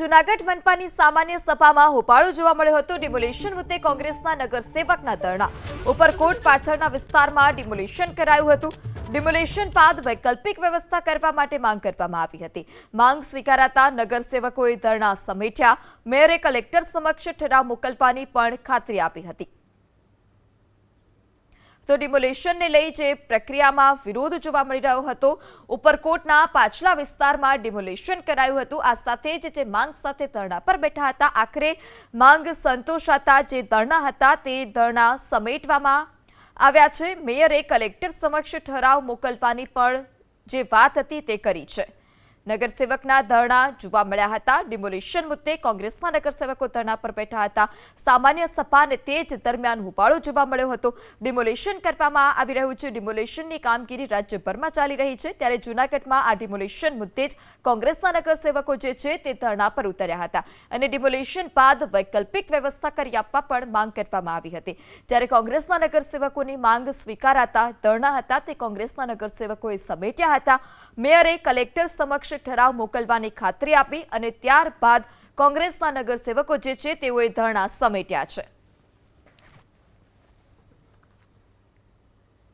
જૂનાગઢ મનપાની સામાન્ય સભામાં હોબાળો જોવા મળ્યો હતો. ડિમોલેશન મુદ્દે કોંગ્રેસના નગરસેવકના ધરણા ઉપરકોટ પાછળના વિસ્તારમાં ડિમોલેશન કરાયું હતું. ડિમોલેશન બાદ વૈકલ્પિક વ્યવસ્થા કરવા માટે માંગ કરવામાં આવી હતી. માંગ સ્વીકારાતા નગરસેવકોએ ધરણા સમેટ્યા. મેયરે કલેક્ટર સમક્ષ ઠરાવ મોકલવાની પણ ખાતરી આપી હતી. તો ડિમોલેશનને લઈ જે પ્રક્રિયામાં વિરોધ જોવા મળી રહ્યો હતો, ઉપરકોટના પાછલા વિસ્તારમાં ડિમોલેશન કરાયું હતું. આ સાથે જ જે માંગ સાથે ધરણા પર બેઠા હતા, આખરે માંગ સંતોષાતા જે ધરણા હતા તે ધરણા સમેટવામાં આવ્યા છે. મેયરે કલેક્ટર સમક્ષ ઠરાવ મોકલવાની પણ જે વાત હતી તે કરી છે. નગરસેવકના ધરણા જોવા મળ્યા હતા. ડિમોલિશન મુદ્દે કોંગ્રેસના નગરસેવકો ધરણા પર બેઠા હતા. સામાન્ય સભા અને તે જ દરમિયાન હોબાળો જોવા મળ્યો હતો. ડિમોલિશન કરવામાં આવી રહ્યું છે. ડિમોલિશનની કામગીરી રાજ્યભરમાં ચાલી રહી છે. ત્યારે જૂનાગઢમાં આ ડિમોલિશન મુદ્દે જ કોંગ્રેસના નગરસેવકો જે છે તે ધરણા પર ઉતર્યા હતા અને ડિમોલિશન બાદ વૈકલ્પિક વ્યવસ્થા કરી આપવા પણ માંગ કરવામાં આવી હતી. જ્યારે કોંગ્રેસના નગરસેવકોની માંગ સ્વીકારાતા ધરણા હતા, તે કોંગ્રેસના નગરસેવકોએ સમેટ્યા હતા. મેયરે કલેક્ટર સમક્ષ ઠરાવ મોકલવાની ખાતરી આપી અને ત્યારબાદ કોંગ્રેસના નગરસેવકો જે છે તેઓએ ધરણા સમેટ્યા છે.